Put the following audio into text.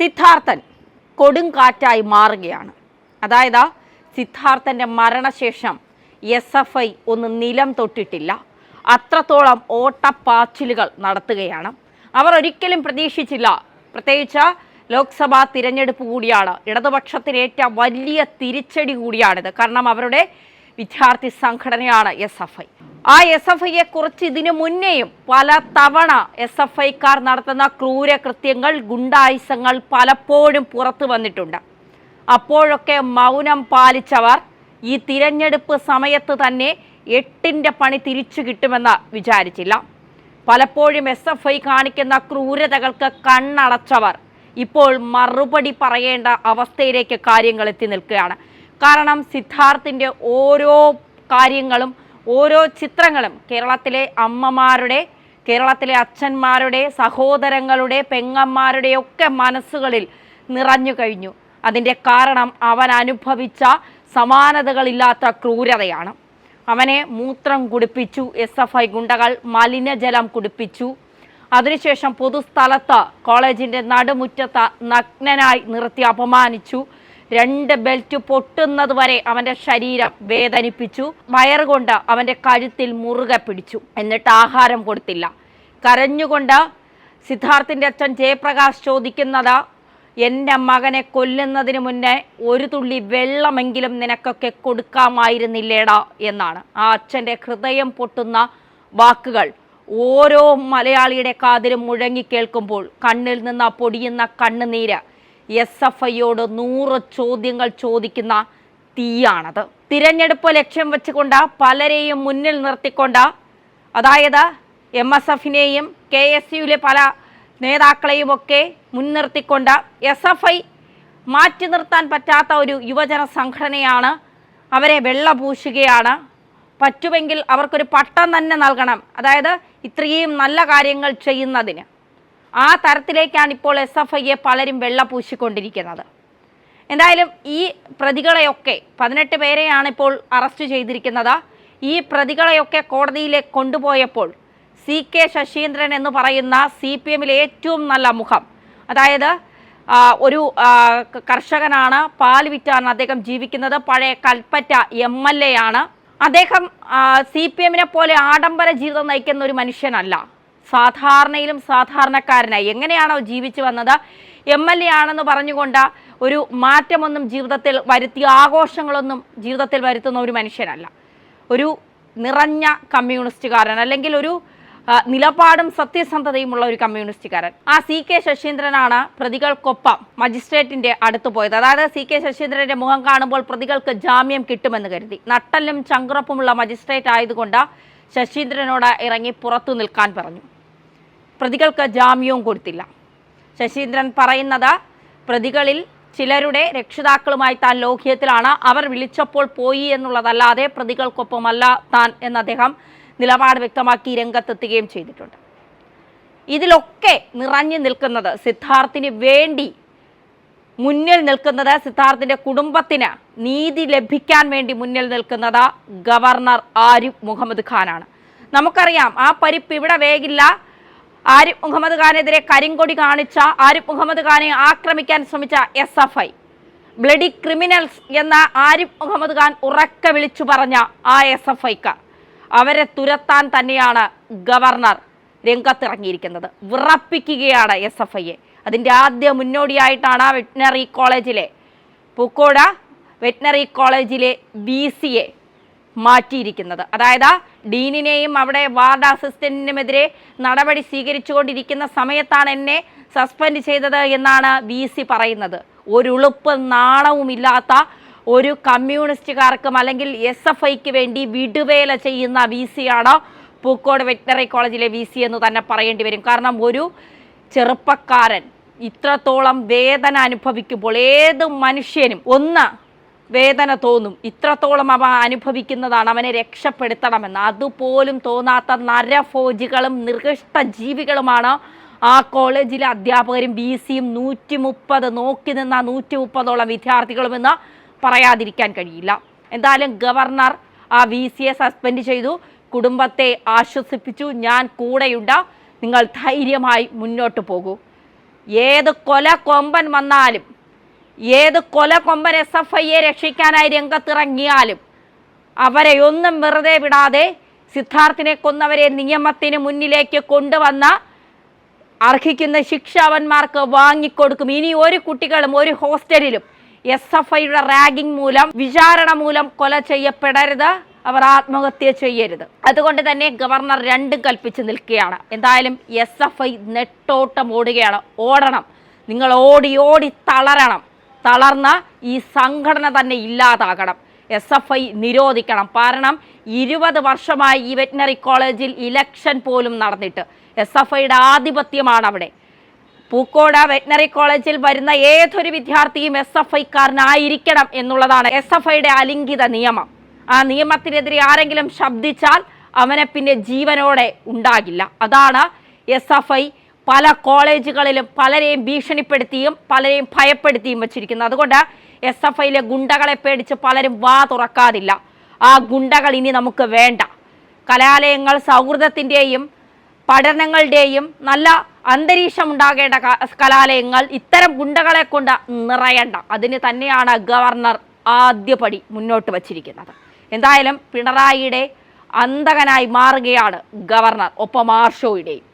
സിദ്ധാർത്ഥൻ കൊടുങ്കാറ്റായി മാറുകയാണ്. അതായത് സിദ്ധാർത്ഥന്റെ മരണശേഷം എസ് എഫ് ഐ ഒന്ന് നിലം തൊട്ടിട്ടില്ല. അത്രത്തോളം ഓട്ടപ്പാച്ചിലുകൾ നടത്തുകയാണ്. അവർ ഒരിക്കലും പ്രതീക്ഷിച്ചില്ല. പ്രത്യേകിച്ച് ലോക്സഭാ തിരഞ്ഞെടുപ്പ് കൂടിയാണ്. ഇടതുപക്ഷത്തിന് ഇടതുപക്ഷത്തിനേറ്റ വലിയ തിരിച്ചടി കൂടിയാണിത്. കാരണം അവരുടെ വിദ്യാർത്ഥി സംഘടനയാണ് എസ് എഫ് ഐ ആ എസ് എഫ് ഐയെ കുറിച്ച് ഇതിനു മുന്നേയും പല തവണ എസ് എഫ് ഐക്കാർ നടത്തുന്ന ക്രൂരകൃത്യങ്ങൾ ഗുണ്ടായുസങ്ങൾ പലപ്പോഴും പുറത്തു വന്നിട്ടുണ്ട്. അപ്പോഴൊക്കെ മൗനം പാലിച്ചവർ ഈ തിരഞ്ഞെടുപ്പ് സമയത്ത് തന്നെ എട്ടിന്റെ പണി തിരിച്ചു കിട്ടുമെന്ന് വിചാരിച്ചില്ല. പലപ്പോഴും എസ് എഫ് ഐ കാണിക്കുന്ന ക്രൂരതകൾക്ക് കണ്ണടച്ചവർ ഇപ്പോൾ മറുപടി പറയേണ്ട അവസ്ഥയിലേക്ക് കാര്യങ്ങൾ എത്തി നിൽക്കുകയാണ്. കാരണം സിദ്ധാർത്ഥിന്റെ ഓരോ കാര്യങ്ങളും ഓരോ ചിത്രങ്ങളും കേരളത്തിലെ അമ്മമാരുടെ കേരളത്തിലെ അച്ഛന്മാരുടെ സഹോദരങ്ങളുടെ പെങ്ങന്മാരുടെ ഒക്കെ മനസ്സുകളിൽ നിറഞ്ഞു കഴിഞ്ഞു. അതിന്റെ കാരണം അവൻ അനുഭവിച്ച സമാനതകളില്ലാത്ത ക്രൂരതയാണ്. അവനെ മൂത്രം കുടിപ്പിച്ചു എസ് എഫ് ഐ ഗുണ്ടകൾ മലിനജലം കുടിപ്പിച്ചു. അതിനുശേഷം പൊതുസ്ഥലത്ത് കോളേജിന്റെ നടുമുറ്റത്ത് നഗ്നനായി നിർത്തി അപമാനിച്ചു. രണ്ട് ബെൽറ്റ് പൊട്ടുന്നത് വരെ അവന്റെ ശരീരം വേദനിപ്പിച്ചു. വയറുകൊണ്ട് അവന്റെ കഴുത്തിൽ മുറുകെ പിടിച്ചു. എന്നിട്ട് ആഹാരം കൊടുത്തില്ല. കരഞ്ഞുകൊണ്ട് സിദ്ധാർത്ഥിന്റെ അച്ഛൻ ജയപ്രകാശ് ചോദിക്കുന്നത് എന്റെ മകനെ കൊല്ലുന്നതിന് മുന്നേ ഒരു തുള്ളി വെള്ളമെങ്കിലും നിനക്കൊക്കെ കൊടുക്കാമായിരുന്നില്ലേടാ? എന്നാണ്. ആ അച്ഛന്റെ ഹൃദയം പൊട്ടുന്ന വാക്കുകൾ ഓരോ മലയാളിയുടെ കാതിലും മുഴങ്ങി കേൾക്കുമ്പോൾ കണ്ണിൽ നിന്ന് പൊടിയുന്ന കണ്ണുനീര് എസ് എഫ് ഐയോട് നൂറ് ചോദ്യങ്ങൾ ചോദിക്കുന്ന തീയാണത്. തിരഞ്ഞെടുപ്പ് ലക്ഷ്യം വെച്ചുകൊണ്ട് പലരെയും മുന്നിൽ നിർത്തിക്കൊണ്ട് അതായത് എം എസ് എഫിനെയും കെ എസ് യുവിലെ പല നേതാക്കളെയും ഒക്കെ മുൻനിർത്തിക്കൊണ്ട് എസ് എഫ് ഐ മാറ്റി നിർത്താൻ പറ്റാത്ത ഒരു യുവജന സംഘടനയാണ്. അവരെ വെള്ളപൂശുകയാണ്. പറ്റുമെങ്കിൽ അവർക്കൊരു പട്ടം തന്നെ നൽകണം. അതായത് ഇത്രയും നല്ല കാര്യങ്ങൾ ചെയ്യുന്നതിന്. ആ തരത്തിലേക്കാണ് ഇപ്പോൾ എസ് എഫ് ഐയെ പലരും വെള്ളപൂശിക്കൊണ്ടിരിക്കുന്നത് എന്തായാലും ഈ പ്രതികളെയൊക്കെ പതിനെട്ട് പേരെയാണ് ഇപ്പോൾ അറസ്റ്റ് ചെയ്തിരിക്കുന്നത്. ഈ പ്രതികളെയൊക്കെ കോടതിയിലേക്ക് കൊണ്ടുപോയപ്പോൾ സി കെ ശശീന്ദ്രൻ എന്ന് പറയുന്ന സി പി എമ്മിലെ ഏറ്റവും നല്ല മുഖം. അതായത് ഒരു കർഷകനാണ് പാൽ വിറ്റാണ് അദ്ദേഹം ജീവിക്കുന്നത്. പഴയ കൽപ്പറ്റ എം എൽ എ ആണ്. അദ്ദേഹം സി പി എമ്മിനെ പോലെ ആഡംബര ജീവിതം നയിക്കുന്ന ഒരു മനുഷ്യനല്ല. സാധാരണയിലും സാധാരണക്കാരനായി എങ്ങനെയാണോ ജീവിച്ചു വന്നത്? എം എൽ എ ആണെന്ന് പറഞ്ഞുകൊണ്ട് ഒരു മാറ്റമൊന്നും ജീവിതത്തിൽ വരുത്തി ആഘോഷങ്ങളൊന്നും ജീവിതത്തിൽ വരുത്തുന്ന ഒരു മനുഷ്യനല്ല. ഒരു നിറഞ്ഞ കമ്മ്യൂണിസ്റ്റുകാരൻ അല്ലെങ്കിൽ ഒരു നിലപാടും സത്യസന്ധതയുമുള്ള ഒരു കമ്മ്യൂണിസ്റ്റുകാരൻ. ആ സി കെ ശശീന്ദ്രനാണ് പ്രതികൾക്കൊപ്പം മജിസ്ട്രേറ്റിന്റെ അടുത്ത് പോയത്. അതായത് സി കെ ശശീന്ദ്രന്റെ മുഖം കാണുമ്പോൾ പ്രതികൾക്ക് ജാമ്യം കിട്ടുമെന്ന് കരുതി. നട്ടലും ചങ്കുറപ്പുമുള്ള മജിസ്ട്രേറ്റ് ആയതുകൊണ്ട് ശശീന്ദ്രനോട് ഇറങ്ങി പുറത്തു നിൽക്കാൻ പറഞ്ഞു. പ്രതികൾക്ക് ജാമ്യവും കൊടുത്തില്ല. ശശീന്ദ്രൻ പറയുന്നത് പ്രതികളിൽ ചിലരുടെ രക്ഷിതാക്കളുമായി താൻ ലോക്യത്തിലാണ് അവർ വിളിച്ചപ്പോൾ പോയി എന്നുള്ളതല്ലാതെ പ്രതികൾക്കൊപ്പമല്ല താൻ എന്ന് അദ്ദേഹം നിലപാട് വ്യക്തമാക്കി രംഗത്തെത്തുകയും ചെയ്തിട്ടുണ്ട്. ഇതിലൊക്കെ നിറഞ്ഞു നിൽക്കുന്നത് സിദ്ധാർത്ഥിന് വേണ്ടി മുന്നിൽ നിൽക്കുന്നത് സിദ്ധാർത്ഥിന്റെ കുടുംബത്തിന് നീതി ലഭിക്കാൻ വേണ്ടി മുന്നിൽ നിൽക്കുന്നത് ഗവർണർ ആരിഫ് മുഹമ്മദ് ഖാനാണ്. നമുക്കറിയാം ആ പരിപ്പ് ഇവിടെ വേഗില്ല. ആരിഫ് മുഹമ്മദ് ഖാനെതിരെ കരിങ്കൊടി കാണിച്ച ആരിഫ് മുഹമ്മദ് ഖാനെ ആക്രമിക്കാൻ ശ്രമിച്ച S F I. Bloody criminals എന്ന ആരിഫ് മുഹമ്മദ് ഖാൻ ഉറക്കെ വിളിച്ചു പറഞ്ഞ ആ എസ് എഫ് ഐക്കാർ. അവരെ തുരത്താൻ തന്നെയാണ് ഗവർണർ രംഗത്തിറങ്ങിയിരിക്കുന്നത്. വിറപ്പിക്കുകയാണ് എസ് എഫ് ഐയെ. അതിന്റെ ആദ്യ മുന്നോടിയായിട്ടാണ് വെറ്റിനറി കോളേജിലെ പൂക്കോട വെറ്റിനറി കോളേജിലെ ബി സി എ മാറ്റിയിരിക്കുന്നത്. അതായത് ഡീനിനെയും അവിടെ വാർഡ് അസിസ്റ്റന്റിനുമെതിരെ നടപടി സ്വീകരിച്ചുകൊണ്ടിരിക്കുന്ന സമയത്താണ് എന്നെ സസ്പെൻഡ് ചെയ്തത് എന്നാണ് വി സി പറയുന്നത്. ഒരുളുപ്പ് നാണവുമില്ലാത്ത ഒരു കമ്മ്യൂണിസ്റ്റുകാർക്കും അല്ലെങ്കിൽ എസ് എഫ് ഐക്ക് വേണ്ടി വിടുവേല ചെയ്യുന്ന വി സിയാണ് പൂക്കോട് വെറ്റിനറി കോളേജിലെ വി സി എന്ന് തന്നെ പറയേണ്ടി വരും. കാരണം ഒരു ചെറുപ്പക്കാരൻ ഇത്രത്തോളം വേദന അനുഭവിക്കുമ്പോൾ ഏത് മനുഷ്യനും ഒന്ന് വേദന തോന്നും. ഇത്രത്തോളം അവ അനുഭവിക്കുന്നതാണ് അവനെ രക്ഷപ്പെടുത്തണമെന്ന്. അതുപോലും തോന്നാത്ത നരഫോജികളും നിർകൃഷ്ട ജീവികളുമാണ് ആ കോളേജിലെ അധ്യാപകരും ബി സിയും നൂറ്റി മുപ്പത് നോക്കി നിന്ന നൂറ്റി മുപ്പതോളം വിദ്യാർത്ഥികളുമെന്ന് പറയാതിരിക്കാൻ കഴിയില്ല. എന്തായാലും ഗവർണർ ആ വി സിയെ സസ്പെൻഡ് ചെയ്തു. കുടുംബത്തെ ആശ്വസിപ്പിച്ചു. ഞാൻ കൂടെയുണ്ട്. നിങ്ങൾ ധൈര്യമായി മുന്നോട്ട് പോകൂ. ഏത് കൊല കൊമ്പൻ വന്നാലും ഏത് കൊല കൊമ്പൻ എസ് എഫ് ഐയെ രക്ഷിക്കാനായി രംഗത്തിറങ്ങിയാലും അവരെ ഒന്നും വെറുതെ വിടാതെ സിദ്ധാർത്ഥിനെ കൊന്നവരെ നിയമത്തിന് മുന്നിലേക്ക് കൊണ്ടുവന്ന അർഹിക്കുന്ന ശിക്ഷ അവന്മാർക്ക് വാങ്ങിക്കൊടുക്കും. ഇനി ഒരു കുട്ടികളും ഒരു ഹോസ്റ്റലിലും എസ് എഫ് ഐയുടെ റാഗിംഗ് മൂലം വിചാരണ മൂലം കൊല ചെയ്യപ്പെടരുത്. അവർ ആത്മഹത്യ ചെയ്യരുത്. അതുകൊണ്ട് തന്നെ ഗവർണർ രണ്ടും കൽപ്പിച്ച് നിൽക്കുകയാണ്. എന്തായാലും എസ് എഫ് ഐ നെട്ടോട്ടം ഓടുകയാണ്. ഓടണം. നിങ്ങൾ ഓടി ഓടി തളരണം. തളർന്ന ഈ സംഘടന തന്നെ ഇല്ലാതാകണം. എസ് എഫ് ഐ നിരോധിക്കണം. കാരണം ഇരുപത് വർഷമായി ഈ വെറ്റിനറി കോളേജിൽ ഇലക്ഷൻ പോലും നടന്നിട്ട് എസ് എഫ് ഐയുടെ ആധിപത്യമാണ് അവിടെ. പൂക്കോട് വെറ്റിനറി കോളേജിൽ വരുന്ന ഏതൊരു വിദ്യാർത്ഥിയും എസ് എഫ് ഐക്കാരനായിരിക്കണം എന്നുള്ളതാണ് എസ് എഫ് ഐയുടെ അലിംഗിത നിയമം. ആ നിയമത്തിനെതിരെ ആരെങ്കിലും ശബ്ദിച്ചാൽ അവനെ പിന്നെ ജീവനോടെ ഉണ്ടാകില്ല. അതാണ് എസ് എഫ് ഐ പല കോളേജുകളിലും പലരെയും ഭീഷണിപ്പെടുത്തിയും പലരെയും ഭയപ്പെടുത്തിയും വെച്ചിരിക്കുന്നത്. അതുകൊണ്ട് എസ് എഫ് ഐയിലെ ഗുണ്ടകളെ പേടിച്ച് പലരും വാ തുറക്കാതില്ല. ആ ഗുണ്ടകൾ ഇനി നമുക്ക് വേണ്ട. കലാലയങ്ങൾ സൗഹൃദത്തിന്റെയും പഠനങ്ങളുടെയും നല്ല അന്തരീക്ഷം ഉണ്ടാകേണ്ട കലാലയങ്ങൾ ഇത്തരം ഗുണ്ടകളെ കൊണ്ട് നിറയണ്ട. അതിന് തന്നെയാണ് ഗവർണർ ആദ്യപടി മുന്നോട്ട് വച്ചിരിക്കുന്നത്. എന്തായാലും പിണറായിയുടെ അന്തകനായി മാറുകയാണ് ഗവർണർ ഒപ്പം ആർഷോയുടെയും.